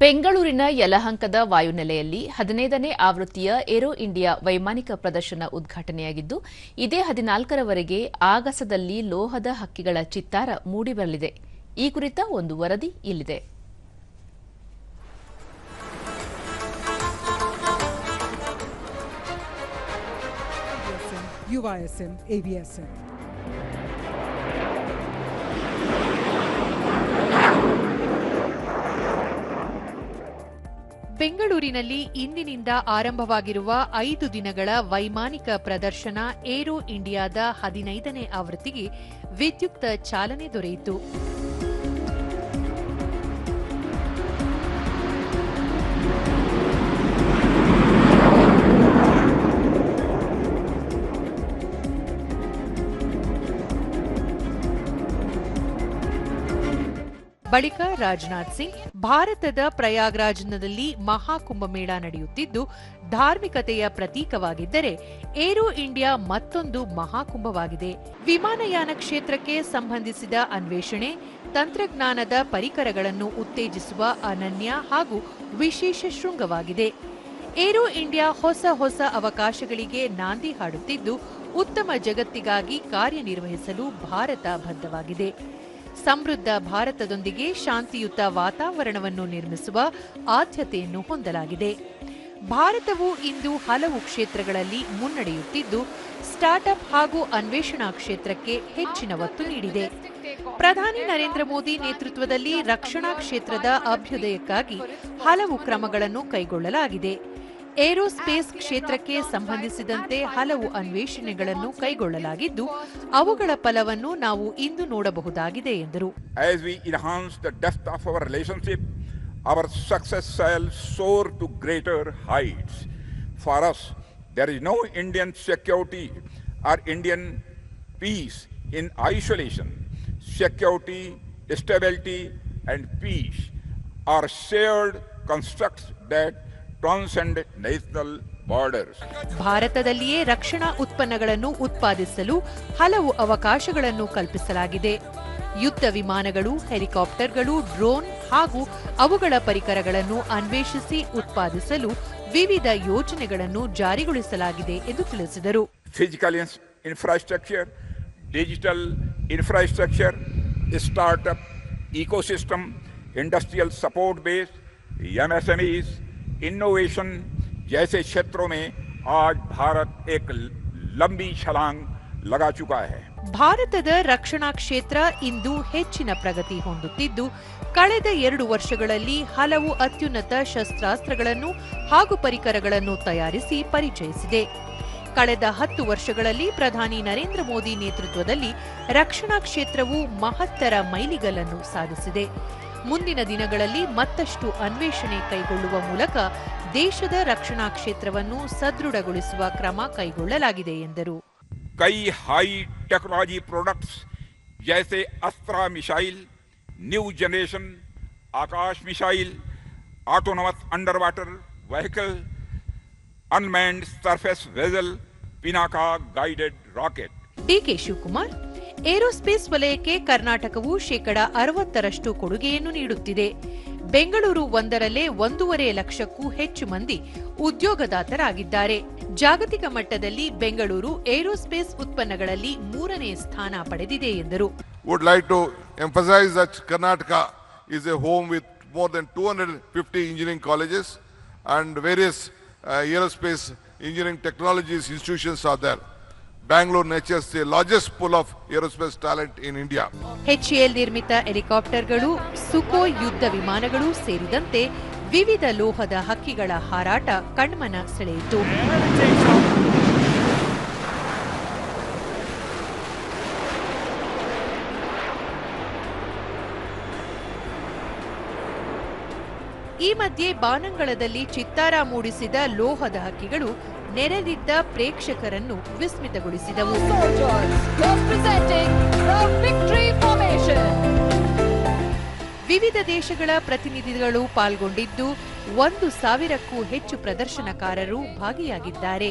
ಬೆಂಗಳೂರಿನ ಯಲಹಂಕದ ವಾಯುನೆಲೆಯಲ್ಲಿ ಹದಿನೈದನೇ ಆವೃತ್ತಿಯ ಏರೋ ಇಂಡಿಯಾ ವೈಮಾನಿಕ ಪ್ರದರ್ಶನ ಉದ್ಘಾಟನೆಯಾಗಿದ್ದು, ಇದೇ ಹದಿನಾಲ್ಕರವರೆಗೆ ಆಗಸದಲ್ಲಿ ಲೋಹದ ಹಕ್ಕಿಗಳ ಚಿತ್ತಾರ ಮೂಡಿಬರಲಿದೆ ಈ ಕುರಿತ ಒಂದು ವರದಿ ಇಲ್ಲಿದೆ. ಬೆಂಗಳೂರಿನಲ್ಲಿ ಇಂದಿನಿಂದ ಆರಂಭವಾಗಿರುವ ಐದು ದಿನಗಳ ವೈಮಾನಿಕ ಪ್ರದರ್ಶನ ಏರೋ ಇಂಡಿಯಾದ ಹದಿನೈದನೇ ಆವೃತ್ತಿಗೆ ವಿದ್ಯುಕ್ತ ಚಾಲನೆ ದೊರೆಯಿತು. ಬಳಿಕ ರಾಜನಾಥ್ ಸಿಂಗ್ ಭಾರತದ ಪ್ರಯಾಗ್ರಾಜ್ನಲ್ಲಿ ಮಹಾಕುಂಭಮೇಳ ನಡೆಯುತ್ತಿದ್ದು, ಧಾರ್ಮಿಕತೆಯ ಪ್ರತೀಕವಾಗಿದ್ದರೆ ಏರೋ ಇಂಡಿಯಾ ಮತ್ತೊಂದು ಮಹಾಕುಂಭವಾಗಿದೆ. ವಿಮಾನಯಾನ ಕ್ಷೇತ್ರಕ್ಕೆ ಸಂಬಂಧಿಸಿದ ಅನ್ವೇಷಣೆ, ತಂತ್ರಜ್ಞಾನದ ಪರಿಕರಗಳನ್ನು ಉತ್ತೇಜಿಸುವ ಅನನ್ಯ ಹಾಗೂ ವಿಶೇಷ ಶೃಂಗವಾಗಿದೆ. ಏರೋ ಇಂಡಿಯಾ ಹೊಸ ಹೊಸ ಅವಕಾಶಗಳಿಗೆ ನಾಂದಿ ಹಾಡುತ್ತಿದ್ದು, ಉತ್ತಮ ಜಗತ್ತಿಗಾಗಿ ಕಾರ್ಯನಿರ್ವಹಿಸಲು ಭಾರತ ಬದ್ಧವಾಗಿದೆ. ಸಮೃದ್ಧ ಭಾರತದೊಂದಿಗೆ ಶಾಂತಿಯುತ ವಾತಾವರಣವನ್ನು ನಿರ್ಮಿಸುವ ಆದ್ಯತೆಯನ್ನು ಹೊಂದಲಾಗಿದೆ. ಭಾರತವು ಇಂದು ಹಲವು ಕ್ಷೇತ್ರಗಳಲ್ಲಿ ಮುನ್ನಡೆಯುತ್ತಿದ್ದು, ಸ್ಟಾರ್ಟ್ಅಪ್ ಹಾಗೂ ಅನ್ವೇಷಣಾ ಕ್ಷೇತ್ರಕ್ಕೆ ಹೆಚ್ಚಿನ ಒತ್ತು ನೀಡಿದೆ. ಪ್ರಧಾನಿ ನರೇಂದ್ರ ಮೋದಿ ನೇತೃತ್ವದಲ್ಲಿ ರಕ್ಷಣಾ ಕ್ಷೇತ್ರದ ಅಭ್ಯುದಯಕ್ಕಾಗಿ ಹಲವು ಕ್ರಮಗಳನ್ನು ಕೈಗೊಳ್ಳಲಾಗಿದೆ. ಏರೋಸ್ಪೇಸ್ ಕ್ಷೇತ್ರಕ್ಕೆ ಸಂಬಂಧಿಸಿದಂತೆ ಹಲವು ಅನ್ವೇಷಣೆಗಳನ್ನು ಕೈಗೊಳ್ಳಲಾಗಿದ್ದು ಅವುಗಳ ಫಲವನ್ನು ನಾವು ಇಂದು ನೋಡಬಹುದಾಗಿದೆ ಎಂದರು our success shall soar to greater heights. For us, there is no Indian security or Indian peace in isolation. Security, stability, and peace are shared constructs that transcend national borders. ಭಾರತದಲ್ಲಿಯೇ ರಕ್ಷಣಾ ಉತ್ಪನ್ನಗಳನ್ನು ಉತ್ಪಾದಿಸಲು ಹಲವು ಅವಕಾಶಗಳನ್ನು ಕಲ್ಪಿಸಲಾಗಿದೆ ಯುದ್ಧ ವಿಮಾನಗಳು ಹೆಲಿಕಾಪ್ಟರ್ಗಳು ಡ್ರೋನ್ ಹಾಗೂ ಅವುಗಳ ಪರಿಕರಗಳನ್ನು ಅನ್ವೇಷಿಸಿ ಉತ್ಪಾದಿಸಲು ವಿವಿಧ ಯೋಜನೆಗಳನ್ನು ಜಾರಿಗೊಳಿಸಲಾಗಿದೆ ಎಂದು ತಿಳಿಸಿದರು physical infrastructure digital infrastructure startup ecosystem industrial support base base, MSMEs, innovation जैसे क्षेत्रों में आज भारत एक ल- लंबी छलांग लगा चुका है ಭಾರತದ ರಕ್ಷಣಾ ಕ್ಷೇತ್ರ ಇಂದು ಹೆಚ್ಚಿನ ಪ್ರಗತಿ ಹೊಂದುತ್ತಿದ್ದು ಕಳೆದ ಎರಡು ವರ್ಷಗಳಲ್ಲಿ ಹಲವು ಅತ್ಯುನ್ನತ ಶಸ್ತ್ರಾಸ್ತ್ರಗಳನ್ನು ಹಾಗೂ ಪರಿಕರಗಳನ್ನು ತಯಾರಿಸಿ ಪರಿಚಯಿಸಿದೆ ಕಳೆದ ಹತ್ತು ವರ್ಷಗಳಲ್ಲಿ ಪ್ರಧಾನಿ ನರೇಂದ್ರ ಮೋದಿ ನೇತೃತ್ವದಲ್ಲಿ ರಕ್ಷಣಾ ಕ್ಷೇತ್ರವು ಮಹತ್ತರ ಮೈಲಿಗಲ್ಲನ್ನು ಸಾಧಿಸಿದೆ ಮುಂದಿನ ದಿನಗಳಲ್ಲಿ ಮತ್ತಷ್ಟು ಅನ್ವೇಷಣೆ ಕೈಗೊಳ್ಳುವ ಮೂಲಕ ದೇಶದ ರಕ್ಷಣಾ ಕ್ಷೇತ್ರವನ್ನು ಸದೃಢಗೊಳಿಸುವ ಕ್ರಮ ಕೈಗೊಳ್ಳಲಾಗಿದೆ ಎಂದರು. ಕೈ high technology products ಜೈಸೆ Astra missile new generation Akash missile autonomous underwater vehicle unmanned surface vessel Pinaka guided rocket. D K Shivakumar aerospace ವಲಯಕ್ಕೆ ಕರ್ನಾಟಕವು ಶೇಕಡ ಅರವತ್ತರಷ್ಟು ಕೊಡುಗೆಯನ್ನು ನೀಡುತ್ತಿದೆ. ಬೆಂಗಳೂರು ಒಂದರಲ್ಲೇ ಒಂದೂವರೆ ಲಕ್ಷಕ್ಕೂ ಹೆಚ್ಚು ಮಂದಿ ಉದ್ಯೋಗದಾತರಾಗಿದ್ದಾರೆ. ಜಾಗತಿಕ ಮಟ್ಟದಲ್ಲಿ ಬೆಂಗಳೂರು ಏರೋಸ್ಪೇಸ್ ಉತ್ಪನ್ನಗಳಲ್ಲಿ ಮೂರನೇ ಸ್ಥಾನ ಪಡೆದಿದೆ ಎಂದರು. Would like to emphasise that Karnataka is a home with more than two hundred fifty engineering colleges and various aerospace engineering technologies institutions are there Bangalore the largest pool of aerospace talent in India H HAL ನಿರ್ಮಿತ ಹೆಲಿಕಾಪ್ಟರ್ಗಳು, ಸುಕೋ ಯುದ್ಧ ವಿಮಾನಗಳು ಸೇರಿದಂತೆ ವಿವಿಧ ಲೋಹದ ಹಕ್ಕಿಗಳ ಹಾರಾಟ ಕಣ್ಮನ ಸೆಳೆಯಿತು. ಈ ಮಧ್ಯೆ ಬಾನಂಗಳದಲ್ಲಿ ಚಿತ್ತಾರ ಮೂಡಿಸಿದ ಲೋಹದ ಹಕ್ಕಿಗಳು ನೆರೆದಿದ್ದ ಪ್ರೇಕ್ಷಕರನ್ನು ವಿಸ್ಮಿತಗೊಳಿಸಿದವು. ವಿವಿಧ ದೇಶಗಳ ಪ್ರತಿನಿಧಿಗಳು ಪಾಲ್ಗೊಂಡಿದ್ದು ಒಂದು ಸಾವಿರಕ್ಕೂ ಹೆಚ್ಚು ಪ್ರದರ್ಶನಕಾರರು ಭಾಗಿಯಾಗಿದ್ದಾರೆ.